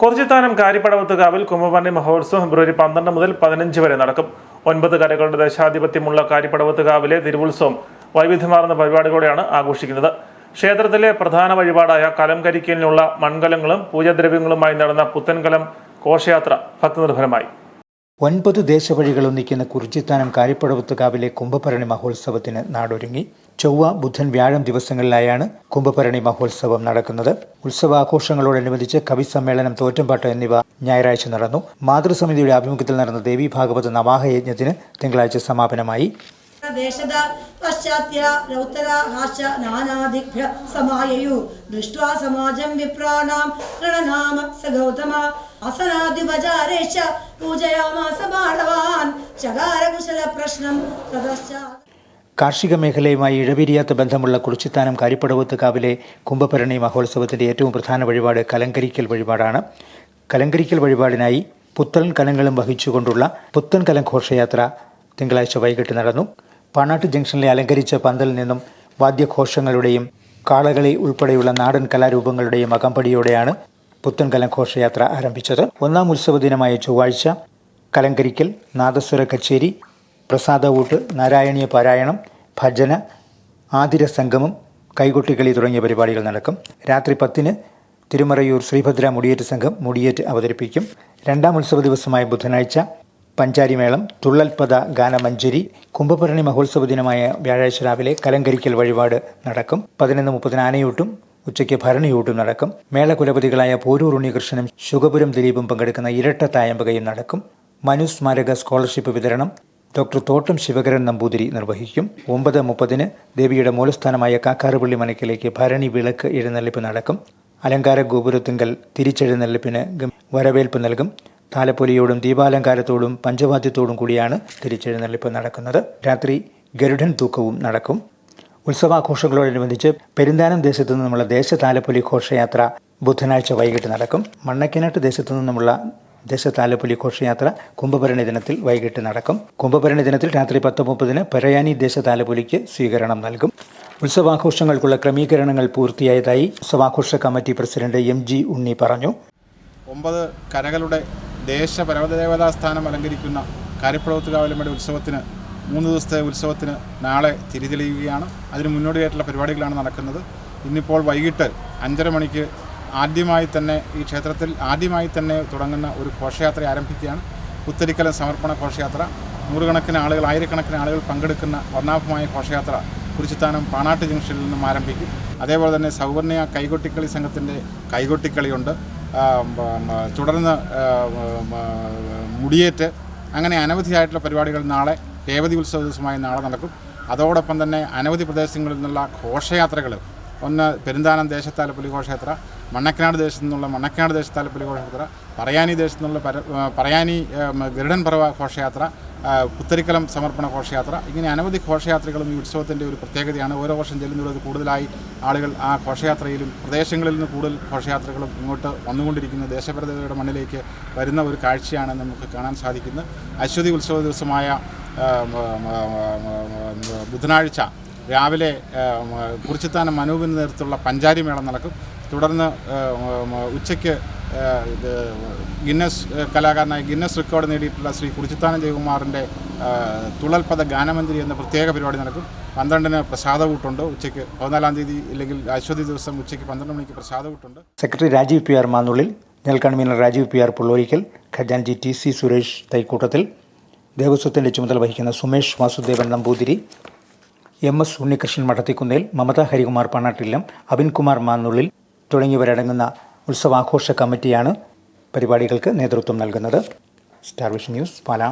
കുറിച്ചിത്താനം കാരിപ്പടവത്തുകാവിൽ കുംഭപണി മഹോത്സവം ഫെബ്രുവരി പന്ത്രണ്ട് മുതൽ പതിനഞ്ച് വരെ നടക്കും. ഒൻപത് കരകളുടെ ദേശാധിപത്യമുള്ള കാരിപ്പടവത്തുകാവിലെ തിരുവുത്സവം വൈവിധ്യമാർന്ന പരിപാടികളോടെയാണ് ആഘോഷിക്കുന്നത്. ക്ഷേത്രത്തിലെ പ്രധാന വഴിപാടായ കലംകരിക്കലിനുള്ള മൺകലങ്ങളും പൂജാദ്രവ്യങ്ങളുമായി നടന്ന പുത്തൻകലം ഘോഷയാത്ര ഭക്തനിർഭരമായി. ഒൻപത് ദേശവഴികൾ ഒന്നിക്കുന്ന കുറിച്ചിത്താനം കാരിപ്പടവത്തുകാവിലെ കുംഭഭരണി മഹോത്സവത്തിന് നാടൊരുങ്ങി. ചൊവ്വ ബുധൻ വ്യാഴം ദിവസങ്ങളിലായാണ് കുംഭഭരണി മഹോത്സവം നടക്കുന്നത്. ഉത്സവാഘോഷങ്ങളോടനുബന്ധിച്ച് കവി സമ്മേളനം തോറ്റമ്പാട്ട് എന്നിവ ഞായറാഴ്ച നടന്നു. മാതൃസമിതിയുടെ ആഭിമുഖ്യത്തിൽ നടന്ന ദേവി ഭാഗവത നവാഹയജ്ഞത്തിന് തിങ്കളാഴ്ച സമാപനമായി. ദേശത പശ്ചാത്യ പ്രശ്നം കാർഷിക മേഖലയുമായി ഇഴപിരിയാത്ത ബന്ധമുള്ള കുറിച്ചിത്താനം കാരിപ്പടവത്ത് കാവിലെ കുംഭഭരണി മഹോത്സവത്തിന്റെ ഏറ്റവും പ്രധാന വഴിപാട് കലങ്കരിക്കൽ വഴിപാടാണ്. കലങ്കരിക്കൽ വഴിപാടിനായി പുത്തൻ കലങ്ങളും വഹിച്ചുകൊണ്ടുള്ള പുത്തൻ കലം ഘോഷയാത്ര തിങ്കളാഴ്ച വൈകിട്ട് നടന്നു. പാണാട്ട് ജംഗ്ഷനിലെ അലങ്കരിച്ച പന്തലിൽ നിന്നും വാദ്യഘോഷങ്ങളുടെയും കാളകളി ഉൾപ്പെടെയുള്ള നാടൻ കലാരൂപങ്ങളുടെയും അകമ്പടിയോടെയാണ് പുത്തൻ കലം ഘോഷയാത്ര ആരംഭിച്ചത്. ഒന്നാം ഉത്സവ ദിനമായ ചൊവ്വാഴ്ച കലങ്കരിക്കൽ നാദസ്വര കച്ചേരി പ്രസാദവൂട്ട് നാരായണീയ പാരായണം ഭജന ആതിര സംഗമം കൈകൊട്ടിക്കളി തുടങ്ങിയ പരിപാടികൾ നടക്കും. രാത്രി പത്തിന് തിരുമറയൂർ ശ്രീഭദ്ര മുടിയേറ്റ് സംഘം മുടിയേറ്റ് അവതരിപ്പിക്കും. രണ്ടാം ഉത്സവ ദിവസമായ ബുധനാഴ്ച പഞ്ചാരിമേളം തുള്ളൽപദ ഗാനമഞ്ജരി കുംഭഭരണി മഹോത്സവ ദിനമായ വ്യാഴാഴ്ച രാവിലെ കലങ്കരിക്കൽ വഴിപാട് നടക്കും. പതിനൊന്ന് മുപ്പതിന് ആനയൂട്ടും ഉച്ചയ്ക്ക് ഭരണിയൂട്ടും നടക്കും. മേളകുലപതികളായ പോരൂർ ഉണ്ണികൃഷ്ണനും ശുഗപുരം ദിലീപും പങ്കെടുക്കുന്ന ഇരട്ട തായമ്പകയും നടക്കും. മനുസ്മാരക സ്കോളർഷിപ്പ് വിതരണം ഡോക്ടർ തോട്ടം ശിവകരൻ നമ്പൂതിരി നിർവഹിക്കും. ഒമ്പത് മുപ്പതിന് ദേവിയുടെ മൂലസ്ഥാനമായ കാക്കാറുപള്ളി മനക്കിലേക്ക് ഭരണി വിളക്ക് എഴുന്നള്ളിപ്പ് നടക്കും. അലങ്കാര ഗോപുരത്തിങ്കൽ തിരിച്ചെഴുന്നള്ളിപ്പിന് വരവേൽപ്പ് നൽകും. താലപ്പൊലിയോടും ദീപാലങ്കാരത്തോടും പഞ്ചവാദ്യത്തോടും കൂടിയാണ് തിരിച്ചെഴുന്നള്ളിപ്പ് നടക്കുന്നത്. രാത്രി ഗരുഡൻ തൂക്കവും നടക്കും. ഉത്സവാഘോഷങ്ങളോടനുബന്ധിച്ച് പെരുന്താനം ദേശത്തു നിന്നുമുള്ള ദേശ താലപ്പൊലി ഘോഷയാത്ര ബുധനാഴ്ച വൈകിട്ട് നടക്കും. മണ്ണക്കിനാട്ട് ദേശത്തു നിന്നുമുള്ള ദേശതാലപ്പൊലി ഘോഷയാത്ര കുംഭഭരണി ദിനത്തിൽ വൈകിട്ട് നടക്കും. കുംഭഭരണി ദിനത്തിൽ രാത്രി പത്ത് മുപ്പതിന് പരയാനി ദേശതാലപ്പൊലിക്ക് സ്വീകരണം നൽകും. ഉത്സവാഘോഷങ്ങൾക്കുള്ള ക്രമീകരണങ്ങൾ പൂർത്തിയായതായി ഉത്സവാഘോഷ committee president M G Unni പറഞ്ഞു. ഒമ്പത് കരകളുടെ ദേശ സ്ഥാനം അലങ്കരിക്കുന്ന കാരിപ്പുഴത്തുകാവലമ്മയുടെ ഉത്സവത്തിന് മൂന്ന് ദിവസത്തെ ഉത്സവത്തിന് നാളെ തിരിതെളിയുകയാണ്. അതിന് മുന്നോടിയായിട്ടുള്ള പരിപാടികളാണ് നടക്കുന്നത്. ഇന്നിപ്പോൾ വൈകിട്ട് അഞ്ചര മണിക്ക് ആദ്യമായി തന്നെ ഈ ക്ഷേത്രത്തിൽ ആദ്യമായി തന്നെ തുടങ്ങുന്ന ഒരു ഘോഷയാത്ര ആരംഭിക്കുകയാണ്. ഉത്തരിക്കലം സമർപ്പണ ഘോഷയാത്ര. നൂറുകണക്കിന് ആളുകൾ ആയിരക്കണക്കിന് ആളുകൾ പങ്കെടുക്കുന്ന വർണാഭമായ ഘോഷയാത്ര കുറിച്ചിത്താനം പാണാട്ട് ജംഗ്ഷനിൽ നിന്നും ആരംഭിക്കും. അതേപോലെ തന്നെ സൗവർണ കൈകൊട്ടിക്കളി സംഘത്തിന്റെ കൈകൊട്ടിക്കളിയുണ്ട്. തുടർന്ന് മുടിയേറ്റ് അങ്ങനെ അനവധിയായിട്ടുള്ള പരിപാടികൾ നാളെ രേവതി ഉത്സവ ദിവസമായി നാളെ നടക്കും. അതോടൊപ്പം തന്നെ അനവധി പ്രദേശങ്ങളിൽ നിന്നുള്ള ഘോഷയാത്രകൾ ഒന്ന് പെരുന്താനം ദേശത്താല ഘോഷയാത്ര മണ്ണക്കനാട് ദേശത്തു നിന്നുള്ള മണ്ണക്കനാട് ദേശത്താല ഘോഷയാത്ര പറയാനി ദേശത്തു നിന്നുള്ള പറയാനി ഗരുഡൻ പർവ ഘോഷയാത്ര പുത്തരിക്കലം സമർപ്പണ ഘോഷയാത്ര ഇങ്ങനെ അനവധി ഘോഷയാത്രകളും ഈ ഉത്സവത്തിന്റെ ഒരു പ്രത്യേകതയാണ്. ഓരോ വർഷം ചെല്ലുന്നത് കൂടുതലായി ആളുകൾ ആ ഘോഷയാത്രയിലും പ്രദേശങ്ങളിൽ നിന്ന് കൂടുതൽ ഘോഷയാത്രകളും ഇങ്ങോട്ട് വന്നുകൊണ്ടിരിക്കുന്ന. ദേശപരതയുടെ മണ്ണിലേക്ക് വരുന്ന ഒരു കാഴ്ചയാണ് നമുക്ക് കാണാൻ സാധിക്കുന്നത്. അശ്വതി ഉത്സവ ദിവസമായ ബുധനാഴ്ച രാവിലെ കുറിച്ചിത്താനം മനൂപിന് നേതൃത്വത്തിലുള്ള പഞ്ചാരി മേളം നടക്കും. തുടർന്ന് ഉച്ചയ്ക്ക് ഇത് ഗിന്നസ് കലാകാരനായി ഗിന്നസ് റെക്കോർഡ് നേടിയിട്ടുള്ള ശ്രീ കുറിച്ചിത്താനം ജയകുമാറിന്റെ തുളൽപദ ഗാനമന്ത്രി എന്ന പ്രത്യേക പരിപാടി നടക്കും. പന്ത്രണ്ടിന് പ്രസാദകൂട്ടുണ്ട് ഉച്ചയ്ക്ക് പതിനാലാം തീയതി അല്ലെങ്കിൽ അശ്വതി ദിവസം ഉച്ചയ്ക്ക് പന്ത്രണ്ട് മണിക്ക് പ്രസാദകൂട്ടുണ്ട് secretary Rajeev P R Mannullil general convener Rajeev P R Pullorikkal ഖജാൻജി T C Suresh Thaikoottathil ദേവസ്വത്തിന്റെ ചുമതല വഹിക്കുന്ന സുമേഷ് വാസുദേവൻ നമ്പൂതിരി എം എസ് ഉണ്ണികൃഷ്ണൻ മഠത്തിക്കുന്നേൽ മമത ഹരികുമാർ പണാട്ടില്ലം അബിൻകുമാർ മാന്നുള്ളിൽ തുടങ്ങിയവരടങ്ങുന്ന ഉത്സവാഘോഷ കമ്മിറ്റിയാണ് പരിപാടികൾക്ക് നേതൃത്വം നൽകുന്നത്. Starvish news Pala.